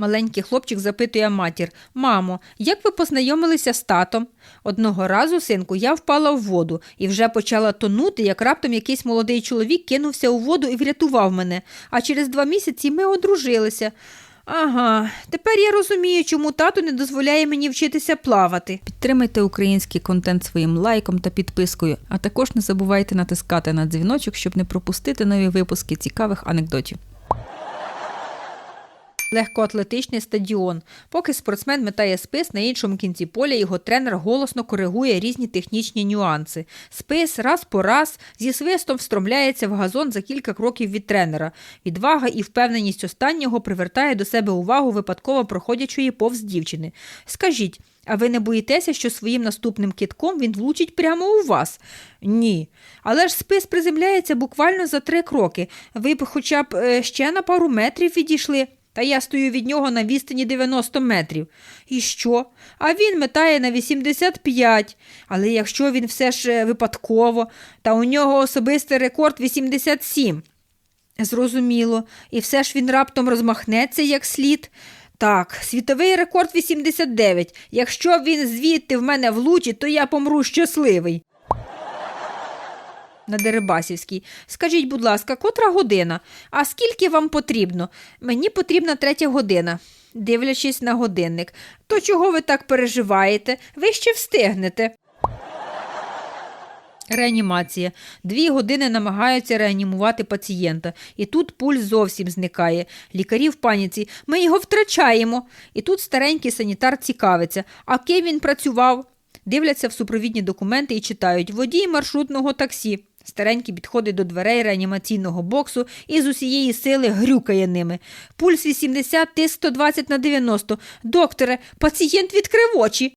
Маленький хлопчик запитує матір: Мамо, як ви познайомилися з татом? Одного разу, синку, я впала в воду і вже почала тонути, як раптом якийсь молодий чоловік кинувся у воду і врятував мене. А через два місяці ми одружилися. Ага, тепер я розумію, чому тато не дозволяє мені вчитися плавати. Підтримайте український контент своїм лайком та підпискою, а також не забувайте натискати на дзвіночок, щоб не пропустити нові випуски цікавих анекдотів. Легкоатлетичний стадіон. Поки спортсмен метає спис на іншому кінці поля, його тренер голосно коригує різні технічні нюанси. Спис раз по раз зі свистом встромляється в газон за кілька кроків від тренера. Відвага і впевненість останнього привертає до себе увагу випадково проходячої повз дівчини. Скажіть, а ви не боїтеся, що своїм наступним китком він влучить прямо у вас? Ні. Але ж спис приземляється буквально за три кроки. Ви б хоча б е, ще на пару метрів відійшли. Та я стою від нього на відстані 90 метрів. І що? А він метає на 85. Але якщо він все ж е, випадково, та у нього особистий рекорд 87. Зрозуміло. І все ж він раптом розмахнеться як слід. Так, світовий рекорд 89. Якщо він звідти в мене влучить, то я помру щасливий. На Дерибасівській. Скажіть, будь ласка, котра година? А скільки вам потрібно? Мені потрібна третя година. Дивлячись на годинник. То чого ви так переживаєте? Ви ще встигнете. Реанімація. Дві години намагаються реанімувати пацієнта. І тут пульс зовсім зникає. Лікарі в паніці. Ми його втрачаємо. І тут старенький санітар цікавиться. А ким він працював? Дивляться в супровідні документи і читають водій маршрутного таксі. Старенький підходить до дверей реанімаційного боксу і з усієї сили грюкає ними. Пульс 80, тиск 120 на 90. Докторе, пацієнт відкрив очі.